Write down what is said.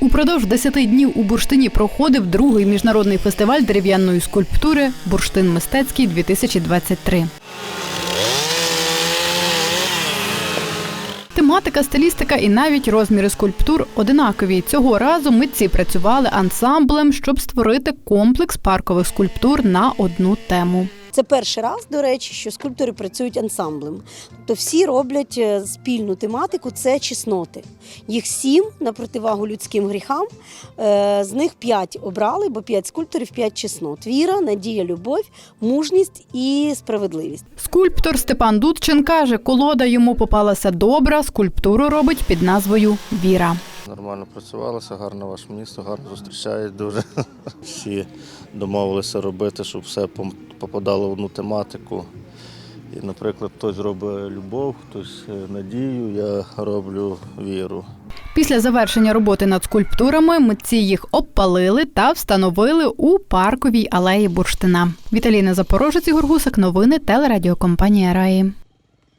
Упродовж 10 днів у бурштині проходив другий міжнародний фестиваль дерев'яної скульптури Бурштин мистецький 2023 Тематика, стилістика і навіть розміри скульптур одинакові. Цього разу митці працювали ансамблем, щоб створити комплекс паркових скульптур на одну тему. Це перший раз, до речі, що скульптори працюють ансамблем. Тобто всі роблять е, спільну тематику це чесноти. Їх сім на противагу людським гріхам. Е, З них п'ять обрали, бо п'ять скульпторів, п'ять чеснот: віра, надія, любов, мужність і справедливість. Скульптор Степан Дудчин каже, колода йому попалася добра, скульптуру робить під назвою Віра. Нормально працювалося, гарно ваше місто, гарно зустрічають дуже. Всі домовилися робити, щоб все попадало в одну тематику. І, наприклад, хтось робить любов, хтось е, надію, я роблю віру. Після завершення роботи над скульптурами митці їх обпалили та встановили у парковій алеї Бурштина. Віталіна Запорожець Ігор Гусак. Новини телерадіокомпанія Раї.